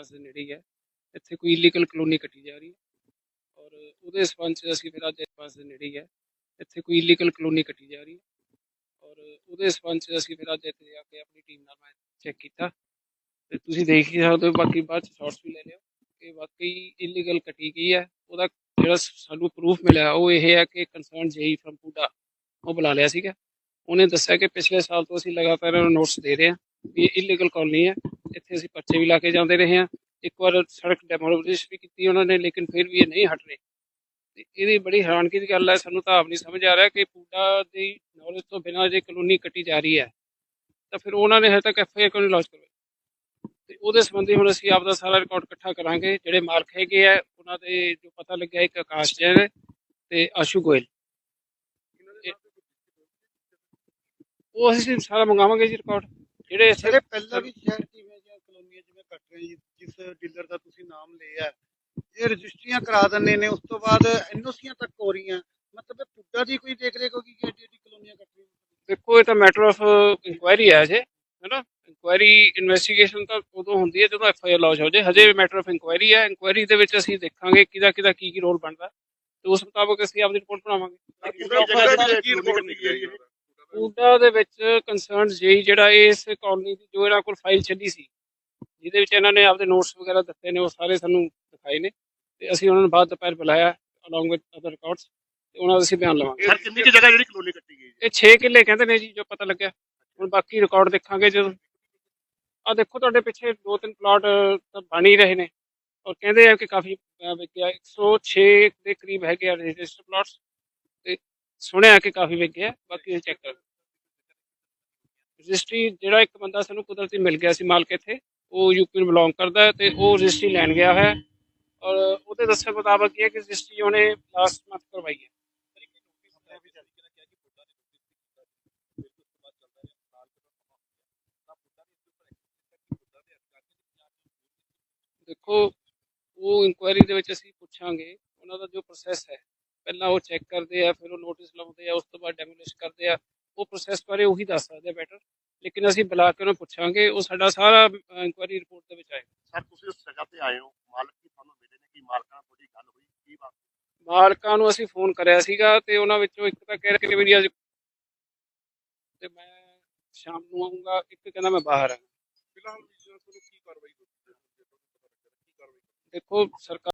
Bypass ਦੇ ਨੇੜੇ ਹੀ ਹੈ ਇੱਥੇ ਕੋਈ ਇਲੀਗਲ ਕਲੋਨੀ ਕੱਟੀ ਜਾ ਰਹੀ ਹੈ ਔਰ ਉਹਦੇ ਸਬੰਧ 'ਚ ਅਸੀਂ ਫਿਰ ਅੱਜ ਬਾਈਪਾਸ ਦੇ ਨੇੜੇ ਹੀ ਹੈ ਇੱਥੇ ਕੋਈ ਇਲੀਗਲ ਕਲੋਨੀ ਕੱਟੀ ਜਾ ਰਹੀ ਹੈ ਔਰ ਉਹਦੇ ਸਬੰਧ 'ਚ ਅਸੀਂ ਫਿਰ ਅੱਜ ਇੱਥੇ ਆ ਕੇ ਆਪਣੀ ਟੀਮ ਨਾਲ ਮੈਂ ਚੈੱਕ ਕੀਤਾ ਤੇ ਤੁਸੀਂ ਦੇਖ ਹੀ ਸਕਦੇ ਹੋ ਬਾਕੀ ਬਾਅਦ 'ਚ ਸ਼ਾਰਟਸ ਵੀ ਲੈ ਲਿਓ ਕਿ ਵਾਕਈ ਇਲੀਗਲ ਕੱਟੀ ਗਈ ਹੈ ਉਹਦਾ ਜਿਹੜਾ ਸਾਨੂੰ ਪ੍ਰੂਫ ਮਿਲਿਆ ਉਹ ਇਹ ਹੈ ਕਿ ਕੰਸਰਨ ਜੇਈ ਫਰਮ ਪੂਡਾ ਉਹ ਬੁਲਾ ਲਿਆ ਸੀਗਾ ਉਹਨੇ ਦੱਸਿਆ ਕਿ ਪਿਛਲੇ ਸਾਲ ਤੋਂ ਅਸੀਂ ਲਗਾਤਾਰ ਇਹਨਾਂ ਨੂੰ ਨੋਟਸ ਦੇ ਰਹੇ ਹਾਂ ਵੀ ਇਹ ਇਲੀਗਲ ਕਾਲੋਨੀ ਹੈ ਇੱਥੇ ਅਸੀਂ ਪਰਚੇ ਵੀ ਲਾ ਕੇ ਜਾਂਦੇ ਰਹੇ ਹਾਂ। ਇੱਕ ਵਾਰ ਸੜਕ ਡੈਮੋਲਿਸ਼ ਵੀ ਕੀਤੀ ਉਹਨਾਂ ਨੇ, ਲੇਕਿਨ ਫਿਰ ਵੀ ਇਹ ਨਹੀਂ ਹਟ ਰਹੇ। ਤੇ ਇਹਦੀ ਬੜੀ ਹੈਰਾਨਗੀ ਦੀ ਗੱਲ ਹੈ, ਸਾਨੂੰ ਤਾਂ ਆਪ ਨਹੀਂ ਸਮਝ ਆ ਰਿਹਾ ਕਿ ਪੂਡਾ ਦੀ ਨੌਲੇਜ ਤੋਂ ਬਿਨਾਂ ਜੇ ਕਲੋਨੀ ਕੱਟੀ ਜਾ ਰਹੀ ਹੈ, ਤਾਂ ਫਿਰ ਉਹਨਾਂ ਨੇ ਹਜੇ ਤੱਕ ਐਫ ਕਿਉਂ ਨਹੀਂ ਲਾਂਚ ਕਰਵਾਈ? ਤੇ ਉਹਦੇ ਸੰਬੰਧੀ ਹੁਣ ਅਸੀਂ ਆਪਦਾ ਸਾਰਾ ਰਿਕਾਰਡ ਇਕੱਠਾ ਕਰਾਂਗੇ। ਜਿਹੜੇ ਮਾਲਕ ਹੈਗੇ ਆ, ਉਹਨਾਂ ਦੇ ਜੋ ਪਤਾ ਲੱਗਿਆ, ਇੱਕ ਆਕਾਸ਼ ਜੈਨ ਤੇ ਆਸ਼ੂ ਗੋਇਲ। ਉਹ ਅਸੀਂ ਸਾਰਾ ਮੰਗਾਵਾਂਗੇ ਜੀ ਰਿਕਾਰਡ ਜਿਹੜੇ ਪਹਿਲਾਂ ਵੀ ਸ਼ਹਿਰ ਕਿਵੇਂ ਜਾਂ ਕਲੋਨੀਆਂ ਜਿਵੇਂ ਕੱਟ ਰਹੇ ਜੀ ਜਿਸ ਡੀਲਰ ਦਾ ਤੁਸੀਂ ਨਾਮ ਲਿਆ ਇਹ ਰਜਿਸਟਰੀਆਂ ਕਰਾ ਦਿੰਦੇ ਨੇ ਉਸ ਤੋਂ ਬਾਅਦ ਐਨਓਸੀਆਂ ਤੱਕ ਹੋ ਰਹੀਆਂ। ਮਤਲਬ ਪੁੱਡਾ ਦੀ ਕੋਈ ਦੇਖ ਰੇਖ ਹੋਗੀ ਕਿ ਐਡੀ ਐਡੀ ਕਲੋਨੀਆਂ ਕੱਟ ਰਹੀਆਂ ਦੇਖੋ ਇਹ ਤਾਂ ਮੈਟਰ ਆਫ ਇਨਕੁਆਇਰੀ ਹੈ ਅਜੇ ਹੈਨਾ? ਇਨਕੁਆਇਰੀ ਇਨਵੈਸਟੀਗੇਸ਼ਨ ਤਾਂ ਉਦੋਂ ਹੁੰਦੀ ਹੈ ਜਦੋਂ ਐਫ ਆਈ ਆਰ ਲੌਂਚ ਹੋ ਜਾਏ ਹਜੇ ਮੈਟਰ ਆਫ ਇਨਕੁਆਇਰੀ ਹੈ। ਇਨਕੁਆਇਰੀ ਦੇ ਵਿੱਚ ਅਸੀਂ ਦੇਖਾਂਗੇ ਕਿਹਦਾ ਕਿਹਦਾ ਕੀ ਕੀ ਰੋਲ ਬਣਦਾ। ਤੇ ਉਸ ਮੁਤਾਬਕ ਅਸੀਂ ਆਪਦੀ ਰਿਪੋਰਟ ਬਣਾਵਾਂਗੇ। ਕੀ ਰਿਪੋਰਟ ਮਿਲੀ ਹੈ ਜੀ? ਪੂਡਾ ਦੇ ਵਿੱਚ ਕੰਸਰਨ ਜੇਈ ਜਿਹੜਾ ਇਸ ਕਾਲੋਨੀ ਦੀ ਜੋ ਇਹਨਾਂ ਕੋਲ ਫਾਈਲ ਚੱਲੀ ਸੀ ਜਿਹਦੇ ਵਿੱਚ ਇਹਨਾਂ ਨੇ ਆਪਦੇ ਨੋਟਸ ਵਗੈਰਾ ਦਿੱਤੇ ਨੇ ਉਹ ਸਾਰੇ ਸਾਨੂੰ ਦਿਖਾਏ ਨੇ ਤੇ ਅਸੀਂ ਉਹਨਾਂ ਨੂੰ ਬਾਅਦ ਦੁਪਹਿਰ ਬੁਲਾਇਆ ਅਲੋਂਗ ਵਿਦ ਅਦਰ ਰਿਕਾਰਡਸ ਤੇ ਉਹਨਾਂ ਦਾ ਅਸੀਂ ਬਿਆਨ ਲਵਾਂਗੇ। ਸਰ ਕਿੰਨੀ ਕੁ ਜਗ੍ਹਾ ਜਿਹੜੀ ਕਲੋਨੀ ਕੱਟੀ ਗਈ ਇਹ 6 ਕਿੱਲੇ ਕਹਿੰਦੇ ਨੇ ਜੀ ਜੋ ਪਤਾ ਲੱਗਿਆ। ਹੁਣ ਬਾਕੀ ਰਿਕਾਰਡ ਦੇਖਾਂਗੇ ਜਦੋਂ। ਆ ਦੇਖੋ ਤੁਹਾਡੇ ਪਿੱਛੇ ਦੋ ਤਿੰਨ ਪਲਾਟ ਤਾਂ ਬਣ ਹੀ ਰਹੇ ਨੇ। ਔਰ ਕਹਿੰਦੇ ਆ ਕਿ ਕਾਫੀ ਵਿਕਿਆ। 106 ਦੇ ਕਰੀਬ ਹੈਗੇ ਆ ਰਜਿਸਟਰ ਪਲਾਟਸ ਤੇ ਸੁਣਿਆ ਕਿ ਕਾਫੀ ਵਿਕਿਆ ਬਾਕੀ ਚੈੱਕ ਕਰ ਰਜਿਸਟਰੀ ਜਿਹੜਾ ਇੱਕ ਬੰਦਾ ਸਾਨੂੰ ਕੁਦਰਤੀ ਮਿਲ ਗਿਆ ਸੀ ਮਾਲਕ ਇੱਥੇ ਉਹ ਯੂਪੀ ਨੂੰ ਬਿਲੋਂਗ ਕਰਦਾ ਹੈ ਤੇ ਉਹ ਰਜਿਸਟਰੀ ਲੈਣ ਗਿਆ ਹੈ। ਔਰ ਉਹਦੇ ਦੱਸਣ ਮੁਤਾਬਕ ਇਹ ਹੈ ਕਿ ਰਜਿਸਟਰੀ ਉਹਨੇ ਲਾਸਟ ਮੰਥ ਕਰਵਾਈ ਹੈ। ਦੇਖੋ, ਉਹ ਇਨਕੁਆਇਰੀ ਦੇ ਵਿੱਚ ਅਸੀਂ ਪੁੱਛਾਂਗੇ, ਉਹਨਾਂ ਦਾ ਜੋ ਪ੍ਰੋਸੈਸ ਹੈ, ਪਹਿਲਾਂ ਉਹ ਚੈੱਕ ਕਰਦੇ ਆ, ਫਿਰ ਉਹ ਨੋਟਿਸ ਲਾਉਂਦੇ ਆ, ਉਸ ਤੋਂ ਬਾਅਦ ਡੈਮੋਲਿਸ਼ ਕਰਦੇ ਆ। ਉਹ ਪ੍ਰੋਸੈਸ ਬਾਰੇ ਉਹੀ ਦੱਸ ਸਕਦੇ ਬੈਟਰ ਲੇਕਿਨ ਅਸੀਂ ਬੁਲਾ ਕੇ ਉਹਨਾਂ ਨੂੰ ਪੁੱਛਾਂਗੇ ਉਹ ਸਾਡਾ ਸਾਰਾ ਇਨਕੁਆਇਰੀ ਰਿਪੋਰਟ ਦੇ ਵਿੱਚ ਆਏਗਾ। ਸਰ ਤੁਸੀਂ ਉਸ ਜਗ੍ਹਾ ਤੇ ਆਏ ਹੋ। ਮਾਲਕ ਕੀ ਤੁਹਾਨੂੰ ਮਿਲੇ ਨੇ ਕਿ ਮਾਲਕਾਂ ਨਾਲ ਤੁਹਾਡੀ ਗੱਲ ਹੋਈ? ਕੀ ਬਾਤ ਮਾਲਕਾਂ ਨੂੰ ਅਸੀਂ ਫੋਨ ਕਰਿਆ ਸੀਗਾ ਤੇ ਉਹਨਾਂ ਵਿੱਚੋਂ ਇੱਕ ਤਾਂ ਕਹਿ ਰਿਹਾ ਕਿ ਮੇਰੀ ਅੱਜ ਤੇ ਮੈਂ ਸ਼ਾਮ ਨੂੰ ਆਉਂਗਾ ਇੱਕ ਕਹਿੰਦਾ ਮੈਂ ਬਾਹਰ ਹਾਂ ਫਿਲਹਾਲ ਤੁਹਾਨੂੰ ਕੀ ਕਾਰਵਾਈ ਕੀ ਕਾਰਵਾਈ ਦੇਖੋ ਸਰਕਾਰ